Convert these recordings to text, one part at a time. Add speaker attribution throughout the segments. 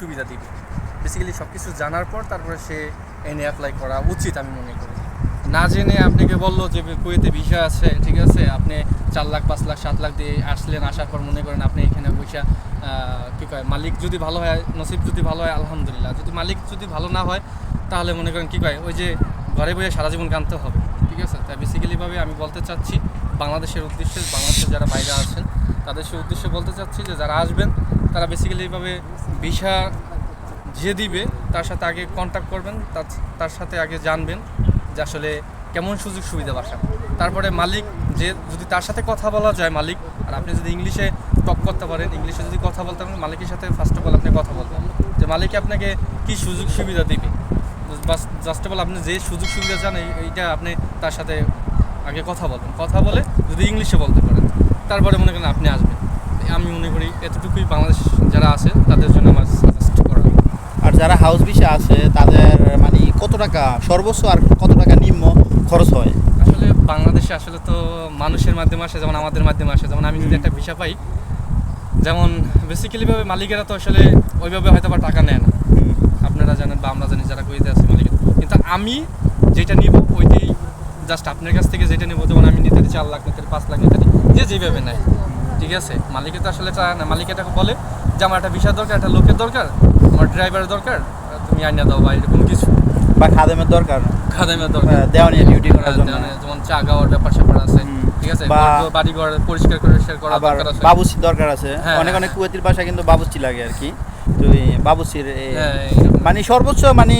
Speaker 1: সুবিধা দিবে। বেসিক্যালি সব কিছু জানার পর তারপরে সে এনে অ্যাপ্লাই করা উচিত আমি মনে করি। না জেনে আপনাকে বলল যে কুয়েতে ভিসা আছে, ঠিক আছে? আপনি চার লাখ, পাঁচ লাখ, সাত লাখ দিয়ে আসলেন, আসার পর মনে করেন আপনি এখানে বৈশা কী কয়, মালিক যদি ভালো হয়, নসিব যদি ভালো হয়, আলহামদুলিল্লাহ। যদি মালিক যদি ভালো না হয়, তাহলে মনে করেন কী কয়, ওই যে ঘরে বসে সারা জীবন কানতে হবে, ঠিক আছে? তাই বেসিক্যালিভাবে আমি বলতে চাচ্ছি, বাংলাদেশের উদ্দেশ্যে, বাংলাদেশের যারা বাইরে আছেন, তাদের সে উদ্দেশ্যে বলতে চাচ্ছি যে যারা আসবেন তারা বেসিক্যালি এইভাবে ভিসা যে দিবে, তার সাথে আগে কন্ট্যাক্ট করবেন, তার সাথে আগে জানবেন যে আসলে কেমন সুযোগ সুবিধা বাসা। তারপরে মালিক যে, যদি তার সাথে কথা বলা যায় মালিক, আর আপনি যদি ইংলিশে টক করতে পারেন, ইংলিশে যদি কথা বলতে পারেন, মালিকের সাথে ফার্স্ট অফ অল আপনি কথা বলবেন। যে মালিক আপনাকে কি সুযোগ সুবিধা দিবে? জাস্ট অফ অল আপনি যে সুযোগ সুবিধা চান, এই- এইটা আপনি তার সাথে আগে কথা বলবেন। কথা বলে যদি ইংলিশে বলতে পারেন, তারপরে মনে করেন আপনি আসবেন। আমি মনে করি এতটুকুই বাংলাদেশ যারা আছে তাদের জন্য আমার সাজেস্ট করা
Speaker 2: আর যারা হাউস ভিসা আছে তাদের মানে কত টাকা সর্বোচ্চ আর কত টাকা নিম্ন খরচ হয়?
Speaker 1: আসলে বাংলাদেশে আসলে তো মানুষের মাধ্যমে আসে যেমন আমাদের মাধ্যমে আসে। যেমন আমি যদি একটা ভিসা পাই যেমন বেসিক্যালি ভাবে মালিকেরা তো আসলে ওইভাবে হয়তো বা টাকা নেয় না। আপনারা জানেন বা আমরা জানি যারা কইতে আছে মালিকের। কিন্তু আমি যেটা নিব ওইটাই জাস্ট আপনার কাছ থেকে যেটা নেব যেমন আমি নিতে চার লাখ নিতে পাঁচ লাখ নিতে যে যেভাবে নেয়। ঠিক আছে? মালিকে তো আসলে চায় না। মালিক এটা বলে যে আমার একটা ভিসা দরকার একটা লোকের দরকার আমার ড্রাইভারের দরকার তুমি আইনা দাও বা এরকম কিছু।
Speaker 2: বা খাদেমের দরকার।
Speaker 1: খাদামের দরকার।
Speaker 2: আহ, দেওয়ানিয়া ডিউটি করার জন্য।
Speaker 1: যেমন- চা খাওয়ার ব্যাপার স্যাপার আছে ঠিক আছে? বাড়ি ঘর পরিষ্কার করে শেয়ার করা দরকার আছে।
Speaker 2: বাবুসির দরকার আছে।
Speaker 1: হ্যাঁ,
Speaker 2: অনেক
Speaker 1: হ্যাঁ।
Speaker 2: অনেক কুয়েতির বাসায় কিন্তু বাবুসি লাগে আর কি। তো বাবুসির
Speaker 1: হ্যাঁ।
Speaker 2: মানে সর্বোচ্চ মানে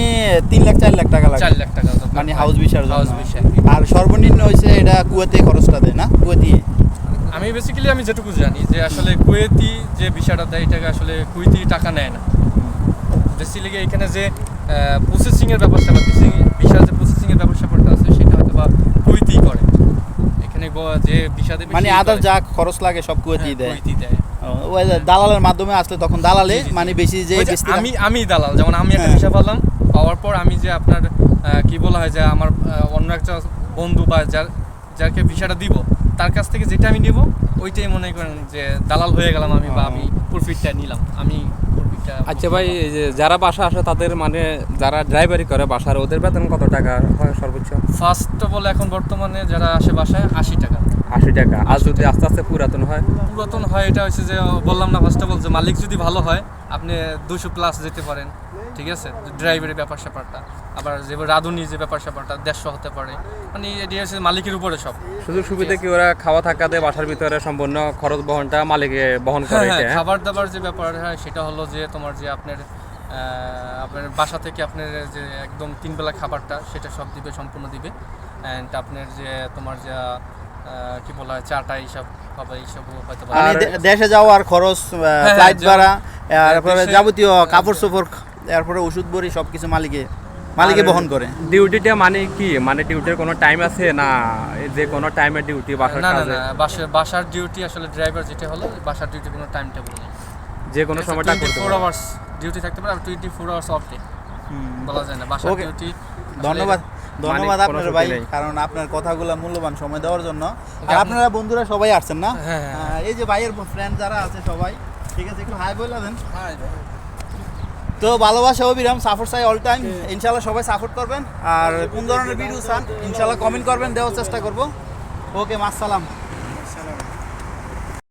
Speaker 2: তিন লাখ চার লাখ টাকা লাগে।
Speaker 1: চার লাখ টাকা
Speaker 2: মানে হাউস ভিসার
Speaker 1: হাউস ভিসা
Speaker 2: আর সর্বনিম্ন হয়েছে এটা কুয়েতে খরচটা দেয় না? কুয়েতি
Speaker 1: আমি বেসিক্যালি আমি যেটুকু জানি যে আসলে কুয়েতি যে ভিসাটা দেয় এটাকে আসলে কুয়েতি টাকা নেয় না। বেসিক্যালি এখানে যে প্রসেসিং এর ব্যাপারটা বা ভিসা যে প্রসেসিং এর ব্যাপার স্যাপারটা আছে সেটা হয়তো বা কুয়েতি করে। এখানে যে ভিসা দেবে
Speaker 2: মানে আদার যা খরচ লাগে সব কুয়েতি
Speaker 1: হ্যাঁ,
Speaker 2: দেয়।
Speaker 1: কুয়েতি দেয়।
Speaker 2: দালালের মাধ্যমে আসলে তখন দালালে। মানে বেশি যে
Speaker 1: আমি আমি দালাল যেমন আমি একটা
Speaker 2: হ্যাঁ।
Speaker 1: ভিসা পেলাম পাওয়ার পর আমি যে আপনার কি বলা হয় যে আমার অন্য একটা বন্ধু বা যার যাকে ভিসাটা দিব তার কাছ থেকে যেটা আমি নেব ওইটাই মনে করেন যে দালাল হয়ে গেলাম আমি বা আমি প্রফিটটা নিলাম। আমি প্রফিটটা
Speaker 3: আচ্ছা ভাই এই যে যারা বাসা আসে তাদের মানে যারা ড্রাইভারি করে বাসার ওদের বেতন কত টাকা হয় সর্বোচ্চ?
Speaker 1: ফার্স্ট অফ অল এখন বর্তমানে যারা আসে বাসায় আশি টাকা।
Speaker 3: আশি টাকা। আর যদি আস্তে আস্তে পুরাতন হয়?
Speaker 1: পুরাতন হয় এটা হচ্ছে যে বললাম না ফার্স্ট অফ অল যে মালিক যদি ভালো হয় আপনি দুশো প্লাস যেতে পারেন ঠিক আছে? ড্রাইভারের ব্যাপার স্যাপারটা। আবার যে রাঁধুনি যে ব্যাপার স্যাপারটা দেড়শো হতে পারে। মানে এটি হচ্ছে মালিকের উপরে সব।
Speaker 3: সুযোগ সুবিধা কি ওরা খাওয়া থাকা দেয় বাসার ভিতরে সম্পূর্ণ খরচ বহনটা মালিকে বহন করে
Speaker 1: হ্যাঁ হ্যাঁ,
Speaker 3: হ্যাঁ?
Speaker 1: খাবার দাবার যে ব্যাপার হয় সেটা হলো যে তোমার যে আপনার আপনার বাসা থেকে আপনার যে একদম তিন বেলা খাবারটা সেটা সব দিবে সম্পূর্ণ দিবে। অ্যান্ড আপনার যে তোমার যে কি বলা হয় চাটা এইসব এইসব হয়তো
Speaker 2: মানে
Speaker 3: আর-
Speaker 2: দেশে যাওয়ার খরচ
Speaker 1: হ্যাঁ,
Speaker 2: ফ্লাইট ভাড়া তারপরে যাবতীয় কাপড় চোপড় ওষুধ বড়ি সবকিছু মালিকে মালিকে বহন করে।
Speaker 3: ডিউটিটা মানে কি? মানে ডিউটির কোনো টাইম আছে না যে কোনো টাইমে ডিউটি বাসার
Speaker 1: না না বাসার বাসার ডিউটি আসলে ড্রাইভার যেটা হলো বাসার ডিউটি কোনো টাইম টেবিল নেই।
Speaker 3: যে কোনো সময়টা করতে
Speaker 1: ফোর
Speaker 3: পারে
Speaker 1: আওয়ার্স ডিউটি থাকতে পারে আর twenty four hours of day বলা যায় না বাসার ডিউটি
Speaker 2: ধন্যবাদ। ধন্যবাদ আপনার ভাই কারণ আপনার কথাগুলো মূল্যবান সময় দেওয়ার জন্য। আর আপনারা বন্ধুরা সবাই আসছেন না?
Speaker 1: হ্যাঁ, হ্যাঁ।
Speaker 2: আহ, এই যে ভাইয়ের ফ্রেন্ড যারা আছে সবাই ঠিক আছে একটু হাই বলে দেন। তো ভালোবাসা অবিরাম সাপোর্ট চাই অল টাইম ইনশাল্লাহ সবাই সাপোর্ট করবেন। আর কোন ধরনের ভিডিও চান ইনশাল্লাহ কমেন্ট করবেন দেওয়ার চেষ্টা করব। ওকে মাসালাম